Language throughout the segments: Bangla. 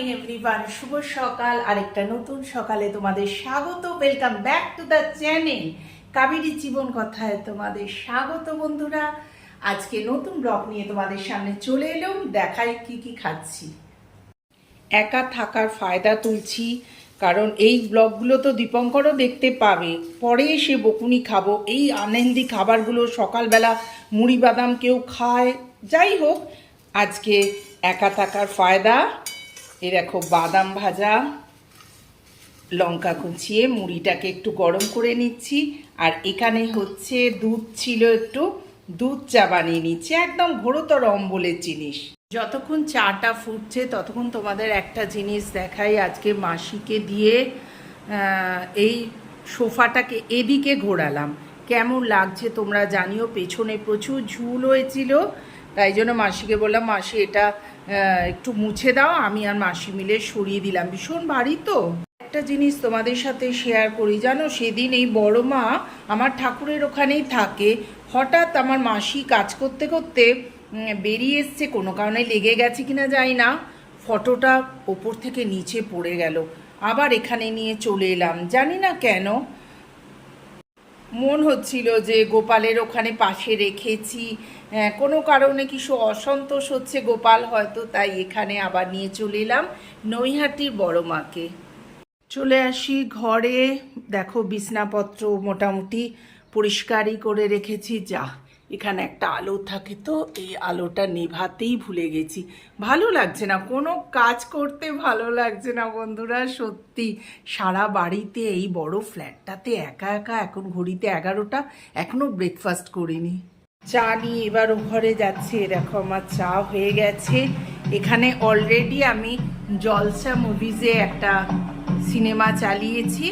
মর্নিং এভরিওয়ান শুভ সকাল। আরেকটা নতুন সকালে তোমাদের স্বাগত। Welcome back to the channel Kaveri জীবন কথায় তোমাদের স্বাগত, বন্ধুরা। আজকে নতুন ব্লগ নিয়ে তোমাদের সামনে চলে এলাম। দেখাই কি কি খাচ্ছি। একা থাকার ফায়দা তুলছি, কারণ এই ব্লগগুলো তো দীপঙ্করও দেখতে পাবে। পরে এসে বকুনি খাব। এই আনন্দি খাবারগুলো সকালবেলা মুড়ি বাদাম কেউ খায়। যাই হোক, আজকে একা থাকার ফায়দা এ দেখো বাদাম ভাজা, লঙ্কা কুচিয়ে মুড়িটাকে একটু গরম করে নিচ্ছি। আর এখানে হচ্ছে দুধ ছিল একটু, দুধ চা বানিয়ে নিচ্ছি, একদম ঘোরতর অম্বলের জিনিস। যতক্ষণ চাটা ফুটছে ততক্ষণ তোমাদের একটা জিনিস দেখাই আজকে মাসিকে দিয়ে এই সোফাটাকে এদিকে ঘোরালাম। কেমন লাগছে তোমরা জানিও, পেছনে প্রচুর ঝুল হয়েছিল তাই জন্য মাসিকে বললাম, মাসি, এটা একটু মুছে দাও, আমি আর মাসি মিলে সরিয়ে দিলাম। ভীষণ ভারী তো। একটা জিনিস তোমাদের সাথে শেয়ার করি, জানো? সেদিন এই বড় মা আমার ঠাকুরের ওখানেই থাকে। হঠাৎ আমার মাসি কাজ করতে করতে বেরিয়ে এসছে, কোনো কারণে লেগে গেছে কিনা যাই না। ফটোটা ওপর থেকে নিচে পড়ে গেল। আবার এখানে নিয়ে চলে এলাম। জানি না কেন মন হচ্ছিল যে গোপালের ওখানে পাশে রেখেছি। কোনো কারণে কিছু অসন্তোষ হচ্ছে গোপাল হয়তো, তাই এখানে আবার নিয়ে চলে এলাম নৈহাটির বড় মাকে। চলে আসি ঘরে। দেখো বিছনাপত্র মোটামুটি পরিষ্কারই করে রেখেছি, যা এখানে একটা আলো থাকে তো, এই আলোটা নেভাতেই ভুলে গেছি। ভালো লাগছে না, কোনো কাজ করতে ভালো লাগছে না বন্ধুরা, সত্যি। সারা বাড়িতে এই বড় ফ্ল্যাটটাতে একা একা, এখন ঘড়িতে এগারোটা এখনও ব্রেকফাস্ট করিনি। চা নিয়ে এবার ঘরে যাচ্ছে দেখো আমার চা হয়ে গেছে। এখানে অলরেডি আমি জলসা মুভিজে একটা সিনেমা চালিয়েছি।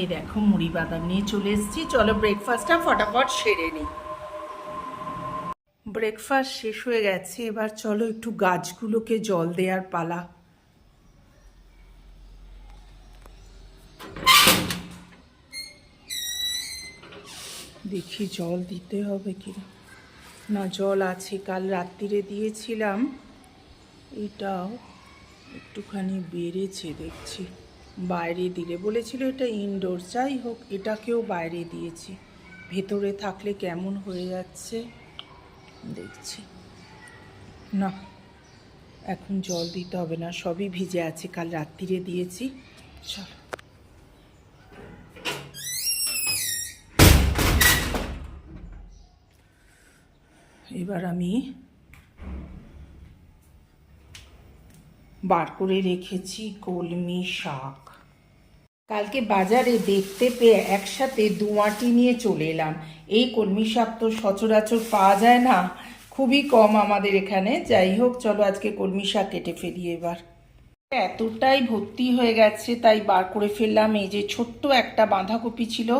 এই দেখো, মুড়ি বাদাম নিয়ে চলে এসেছি। চলো ব্রেকফাস্টটা ফটাফট সেরে নিই। ব্রেকফাস্ট শেষ হয়ে গেছে, এবার চলো একটু গাছগুলোকে জল দেওয়ার পালা। দেখি জল দিতে হবে কি না। জল আছে, কাল রাত্রিরে দিয়েছিলাম। এটাও একটুখানি বেড়েছে, দেখছি। বাইরে দিলে বলেছিল, এটা ইনডোর যাই হোক, এটাকেও বাইরে দিয়েছি। ভেতরে থাকলে কেমন হয়ে যাচ্ছে? দেখছি। না, এখন জল দিতে হবে না, সবই ভিজে আছে, কাল রাত্রিরে দিয়েছি। চলো। এবার আমি বার করে রেখেছি কলমি শাক। কালকে বাজারে দেখতে পেয়ে একসাথে দুয়াটি নিয়ে চলে এলাম। এই কলমি শাক তো সচরাচর পাওয়া যায় না। খুবই কম আমাদের এখানে। যাই হোক, চলো আজকে কলমি শাক কেটে ফেলি এবার। এতটাই ভর্তি হয়ে গেছে, তাই বার করে ফেললাম। এই যে ছোট্ট একটা বাঁধাকপি ছিল,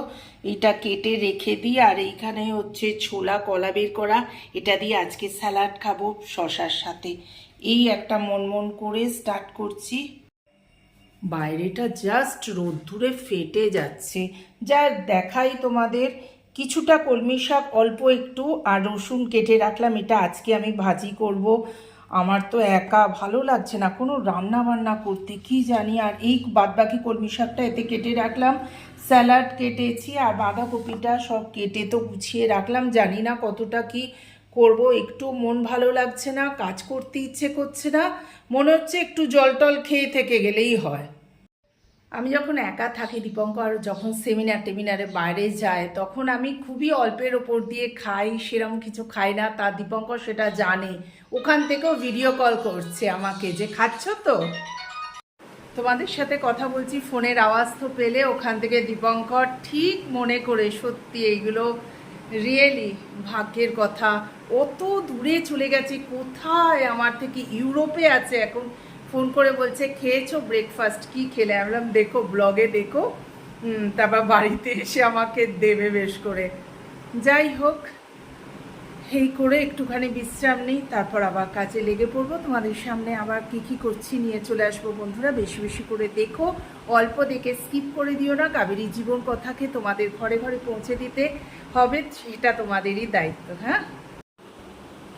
এটা কেটে রেখে দিই। আর এইখানে হচ্ছে ছোলা, কলা বের করা। এটা দিয়ে আজকে স্যালাড খাব শশার সাথে। এই একটা মন মন করে স্টার্ট করছি। বাইরেটা জাস্ট রোদ্দুরে ফেটে যাচ্ছে। যা দেখাই তোমাদের কিছুটা কলমি শাক, অল্প একটু, আর রসুন কেটে রাখলাম। এটা আজকে আমি ভাজি করব। আমার তো একা ভালো লাগছে না। কোনো রান্না বান্না করতে, কি জানি। আর এই বাদবাকি কলমি শাকটা এতে কেটে রাখলাম। স্যালাড কেটেছি, আর বাঁধাকপিটা সব কেটে তো গুছিয়ে রাখলাম। জানি না কতটা কি করব, একটু মন ভালো লাগছে না, কাজ করতে ইচ্ছে করছে না, মনে হচ্ছে একটু জল টল খেয়ে থেকে গেলেই হয়। আমি যখন একা থাকি দীপঙ্কর যখন সেমিনার টেমিনারে বাইরে যায়, তখন আমি খুবই অল্পের ওপর দিয়ে খাই সেরকম কিছু খাই না, তা দীপঙ্কর সেটা জানে। ওখান থেকেও ভিডিও কল করছে আমাকে যে, খাচ্ছ তো? তোমাদের সাথে কথা বলছি, ফোনের আওয়াজ তো পেলে, ওখান থেকে দীপঙ্কর ঠিক মনে করে সত্যি এইগুলো রিয়েলি ভাগ্যের কথা। অত দূরে চলে গেছি, কোথায়? আমার থেকে ইউরোপে আছে। এখন ফোন করে বলছে, খেয়েছো ব্রেকফাস্ট কি খেলে? আমি বললাম, দেখো ব্লগে দেখো। তারপর বাড়িতে এসে আমাকে দেবে বেশ করে। যাই হোক এই করে একটুখানি বিশ্রাম নিই, তারপর আবার কাজে লেগে পড়ব। তোমাদের সামনে আবার কি কি করছি নিয়ে চলে আসব বন্ধুরা, বেশি বেশি করে দেখো। অল্প দেখে স্কিপ করে দিও না, কাবেরী জীবন কথাকে তোমাদের ঘরে ঘরে পৌঁছে দিতে হবে, সেটা তোমাদেরই দায়িত্ব হ্যাঁ?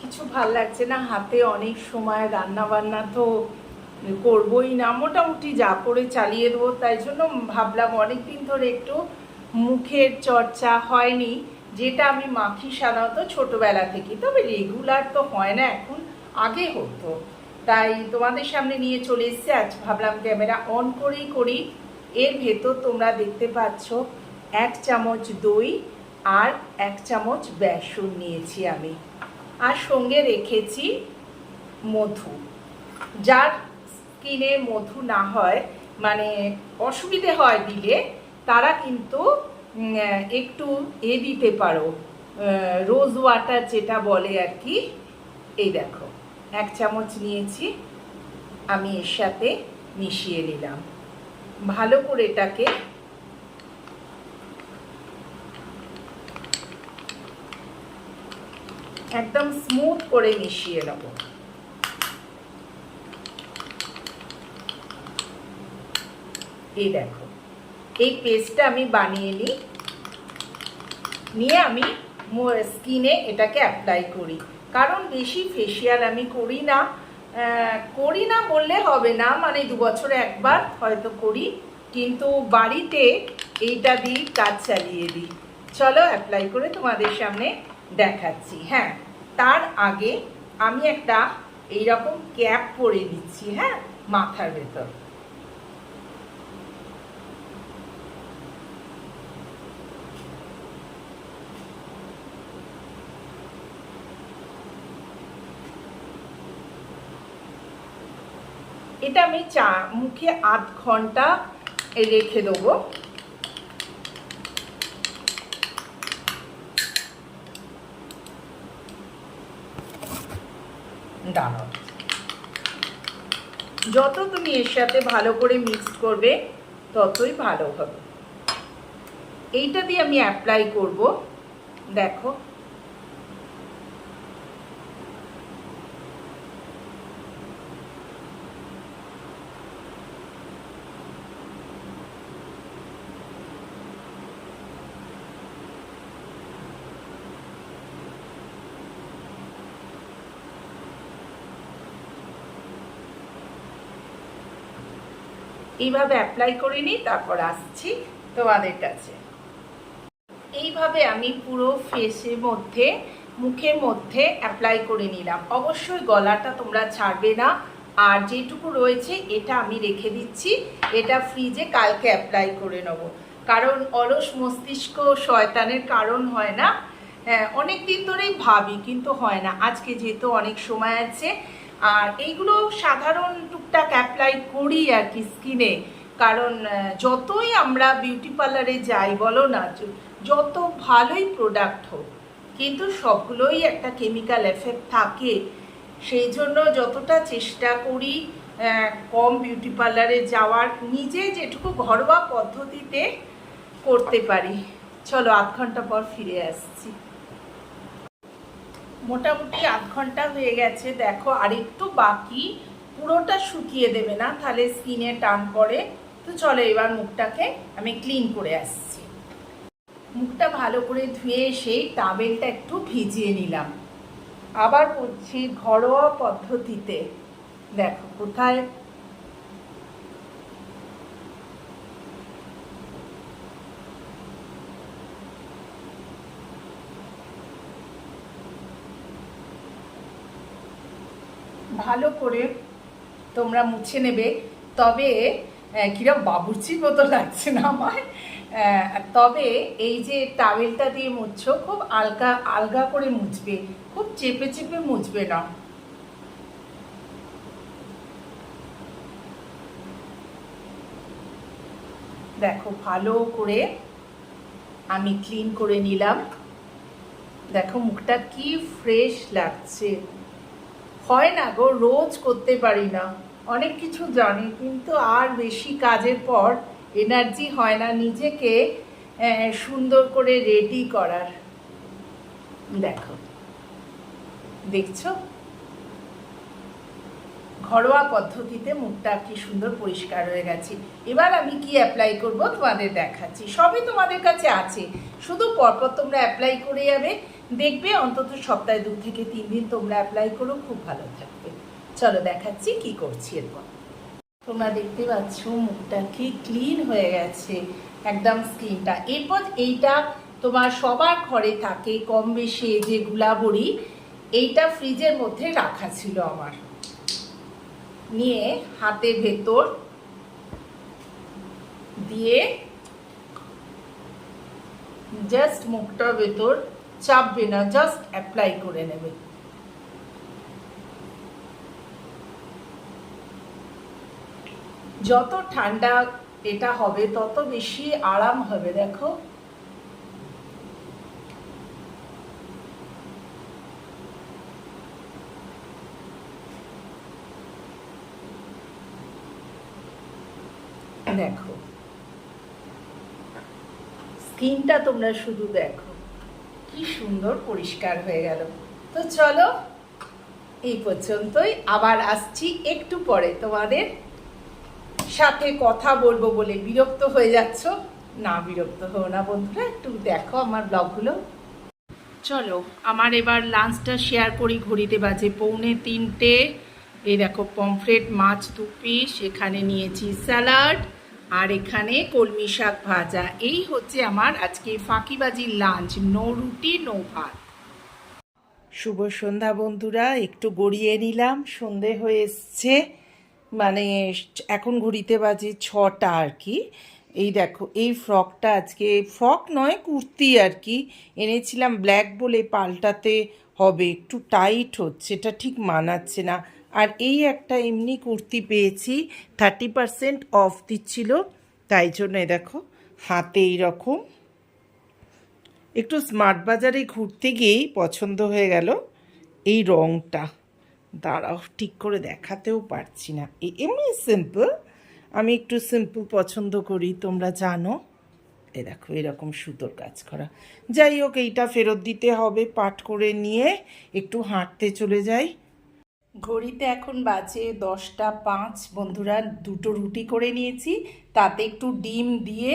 কিছু ভালো লাগছে না, হাতে অনেক সময় রান্না বান্না তো করবই না, মোটামুটি যা করে চালিয়ে দেবো, তাই জন্য ভাবলাম অনেকদিন ধরে একটু মুখের চর্চা হয়নি। যেটা আমি মাখি সাধারণত ছোটবেলা থেকে তবে রেগুলার তো হয় না এখন, আগে হতো। তাই তোমাদের সামনে নিয়ে চলে এসেছি, আজ ভাবলাম ক্যামেরা অন করেই করি। এর ভেতর তোমরা দেখতে পাচ্ছ এক চামচ দই আর এক চামচ বেসন নিয়েছি আমি। আর সঙ্গে রেখেছি মধু। যার স্কিনে মধু না হয় মানে অসুবিধে হয় দিলে, তারা কিন্তু একটু এ দিতে পারো রোজ ওয়াটার যেটা বলে আর কি, এই দেখো, এক চামচ নিয়েছি, আমি এর সাথে মিশিয়ে নিলাম। ভালো করে এটাকে একদম স্মুথ করে মিশিয়ে নেব। এই দেখো এই পেস্টটা আমি বানিয়ে নিই। নিয়ে আমি স্কিনে এটাকে অ্যাপ্লাই করি। কারণ বেশি ফেসিয়াল আমি করি না। করি না বললে হবে না। মানে দু বছরে একবার হয়তো করি। কিন্তু বাড়িতে এইটা দিই, কাজ চালিয়ে দিই। চলো অ্যাপ্লাই করে তোমাদের সামনে দেখাচ্ছি। হ্যাঁ তার আগে আমি একটা এইরকম ক্যাপ পরে দিচ্ছি হ্যাঁ মাথার ভেতর। এটা আমি চা মুখে আধ ঘণ্টা রেখে দেবো। দাঁড়াও যত তুমি এর সাথে ভালো করে মিক্স করবে ততই ভালো হবে। এইটা দিয়ে আমি অ্যাপ্লাই করব। দেখো। এইভাবে অ্যাপ্লাই করে নিই, তারপর আসছি তোমাদের কাছে। এইভাবে আমি পুরো ফেসের মধ্যে, মুখের মধ্যে অ্যাপ্লাই করে নিলাম। অবশ্যই গলাটা তোমরা ছাড়বে না। আর যেটুকু রয়েছে, এটা আমি রেখে দিচ্ছি। এটা ফ্রিজে কালকে অ্যাপ্লাই করে নেব। কারণ অলস মস্তিষ্ক শয়তানের কারণ হয় না। হ্যাঁ অনেক দিন ধরেই ভাবি, কিন্তু হয় না। আজকে যেহেতু অনেক সময় আছে আর এইগুলো সাধারণ টুকটাক অ্যাপ্লাই করি আর কি স্কিনে কারণ যতই আমরা বিউটি পার্লারে যাই, বলো না যত ভালোই প্রোডাক্ট হোক, কিন্তু সবগুলোই একটা কেমিক্যাল এফেক্ট থাকে। সেই জন্য যতটা চেষ্টা করি কম বিউটি পার্লারে যাওয়ার, নিজে যেটুকু ঘরোয়া পদ্ধতিতে করতে পারি। চলো, আধ ঘণ্টা পর ফিরে আসছি। মোটামুটি আধ ঘণ্টা হয়ে গেছে। দেখো আর একটু বাকি। পুরোটা শুকিয়ে দেবে না, তাহলে স্কিনে টান পড়ে। তো চলো এবার মুখটাকে আমি ক্লিন করে আসছি। মুখটা ভালো করে ধুয়ে সেই টাবেলটা একটু ভিজিয়ে নিলাম। আবার করছি ঘরোয়া পদ্ধতিতে। দেখো, কোথায় ভালো করে তোমরা মুছে নেবে। তবে কিরম বাবুর্চির মতো লাগছে না আমার তবে এই যে টাওয়েলটা দিয়ে মুছছো, খুব আলগা আলগা করে মুছবে। খুব চেপে চেপে মুছবে না। দেখো, ভালো করে আমি ক্লিন করে নিলাম। দেখো, মুখটা কি ফ্রেশ লাগছে। হয় না গো, রোজ করতে পারি না। অনেক কিছু জানি, কিন্তু আর বেশি কাজের পর এনার্জি হয় না নিজেকে সুন্দর করে রেডি করার। দেখো, দেখছ? ঘরোয়া পদ্ধতিতে মুখটা কি সুন্দর পরিষ্কার হয়ে গেছে। এবার আমি কি অ্যাপ্লাই করব তোমাদের দেখাচ্ছি। সবই তোমাদের কাছে আছে। শুধু পরপর তোমরা অ্যাপ্লাই করে যাবে। দেখবে অন্তত সপ্তাহে দু থেকে তিন দিন তোমরা অ্যাপ্লাই করো, খুব ভালো থাকবে। চলো দেখাচ্ছি কি করছি এরপর। তোমরা দেখতে পাচ্ছ মুখটা কি ক্লিন হয়ে গেছে, একদম স্কিনটা এরপর এইটা তোমার সবার ঘরে থাকে, কম বেশি যে গুলাবড়ি এইটা ফ্রিজের মধ্যে রাখা ছিল আমার। নিয়ে হাতের ভেতর দিয়ে জাস্ট মুখটার ভেতর চাপবে না জাস্ট অ্যাপ্লাই করে নেবে। যত ঠান্ডা এটা হবে, তত বেশি আরাম হবে, দেখো। দেখো। স্কিনটা তোমরা শুধু দেখো। কি সুন্দর পরিষ্কার হয়ে গেল। তো চলো, এই পর্যন্তই। আবার আসছি একটু পরে তোমাদের সাথে কথা বলব বলে বিরক্ত হয়ে যাচ্ছ। না, বিরক্ত হও না বন্ধুরা, একটু দেখো আমার ব্লগগুলো। চলো, আমার এবার লাঞ্চটা শেয়ার করি ঘড়িতে বাজে পৌনে তিনটে। এই দেখো পমফ্রেট মাছ দু পিস এখানে নিয়েছি স্যালাড আর এখানে কলমি শাক ভাজা। এই হচ্ছে আমার আজকে ফাঁকিবাজির লাঞ্চ নো রুটি, নো ভাত। শুভ সন্ধ্যা বন্ধুরা, একটু গড়িয়ে নিলাম, সন্ধে হয়ে এসছে। মানে এখন ঘড়িতে বাজে ছটা আর কি। এই দেখো, এই ফ্রকটা আজকে, ফ্রক নয়, কুর্তি আর কি। এনেছিলাম ব্ল্যাক বলে পাল্টাতে হবে, একটু টাইট হচ্ছে, এটা ঠিক মানাচ্ছে না। আর এই একটা এমনি কুর্তি পেয়েছি থার্টি পারসেন্ট অফ দিচ্ছিল। তাই জন্য দেখো, হাতে এইরকম একটু স্মার্ট বাজারে ঘুরতে গিয়েই পছন্দ হয়ে গেল এই রঙটা দাঁড়াও, ঠিক করে দেখাতেও পারছি না। এমনি সিম্পল আমি একটু সিম্পল পছন্দ করি, তোমরা জানো। এ দেখো, এরকম সুতোর কাজ করা। যাই হোক, এইটা ফেরত দিতে হবে পাঠ করে নিয়ে একটু হাঁটতে চলে যাই। ঘড়িতে এখন বাজে দশটা পাঁচ। বন্ধুরা, দুটো রুটি করে নিয়েছি, তাতে একটু ডিম দিয়ে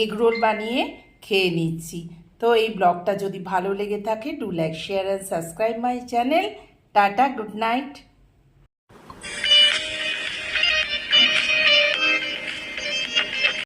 এগ রোল বানিয়ে খেয়ে নিচ্ছি। তো এই ব্লগটা যদি ভালো লেগে থাকে do like share and subscribe my channel tata good night